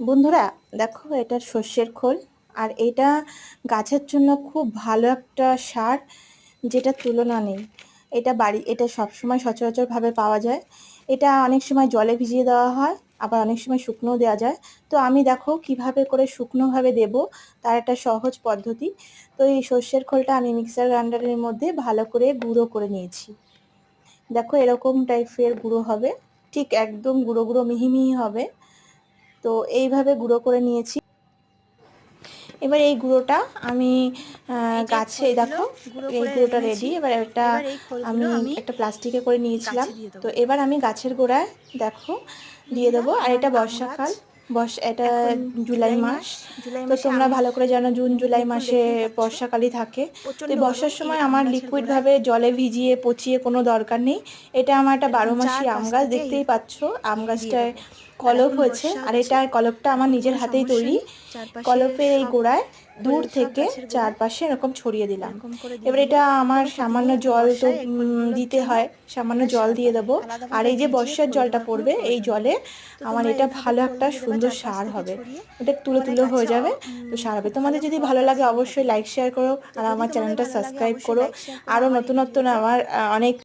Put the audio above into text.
বন্ধুরা, দেখো এটা সর্ষের খোল আর এটা গাছের জন্য খুব ভালো একটা সার যেটা তুলনা নেই। এটা বাড়ি, এটা সবসময় সচরাচরভাবে পাওয়া যায়। এটা অনেক সময় জলে ভিজিয়ে দেওয়া হয়, আবার অনেক সময় শুকনোও দেওয়া যায়। তো আমি দেখো কীভাবে করে শুকনোভাবে দেব তার একটা সহজ পদ্ধতি। তো এই সর্ষের খোলটা আমি মিক্সার গ্রাইন্ডারের মধ্যে ভালো করে গুঁড়ো করে নিয়েছি। দেখো এরকম টাইপের গুঁড়ো হবে, ঠিক একদম গুঁড়ো গুঁড়ো মিহি মিহি হবে। তো এইভাবে গুঁড়ো করে নিয়েছি। এবার এই গুঁড়োটা আমি গাছে দেখো এই গুঁড়োটা রেডি এবার এটা আমি একটা প্লাস্টিকে করে নিয়েছিলাম। তো এবার আমি গাছের গোড়ায় দেখো দিয়ে দেবো। আর এটা বর্ষাকাল। বর্ষা এটা জুলাই মাস। তো তোমরা ভালো করে জানো জুন জুলাই মাসে বর্ষাকালই থাকে। তো এই বর্ষার সময় আমার লিকুইড ভাবে জলে ভিজিয়ে পচিয়ে কোনো দরকার নেই। এটা আমার একটা বারো মাসি আম গাছ দেখতেই পাচ্ছ। আম গাছটায় কলপ হয়েছে আর এটা কলপটা আমার নিজের হাতেই তৈরি। কলপের এই গোড়ায় দূর থেকে চারপাশে এরকম ছড়িয়ে দিলাম। এবার এটা আমার সামান্য জল তো দিতে হয় সামান্য জল দিয়ে দেবো। আর এই যে বর্ষার জলটা পড়বে এই জলে আমার এটা ভালো একটা সুন্দর সার হবে। এটা তুলে তুলে হয়ে যাবে। তো সার হবে তোমাদের যদি ভালো লাগে অবশ্যই লাইক শেয়ার করো আর আমার চ্যানেলটা সাবস্ক্রাইব করো। আরও নতুনত্ব নতুন আমার অনেক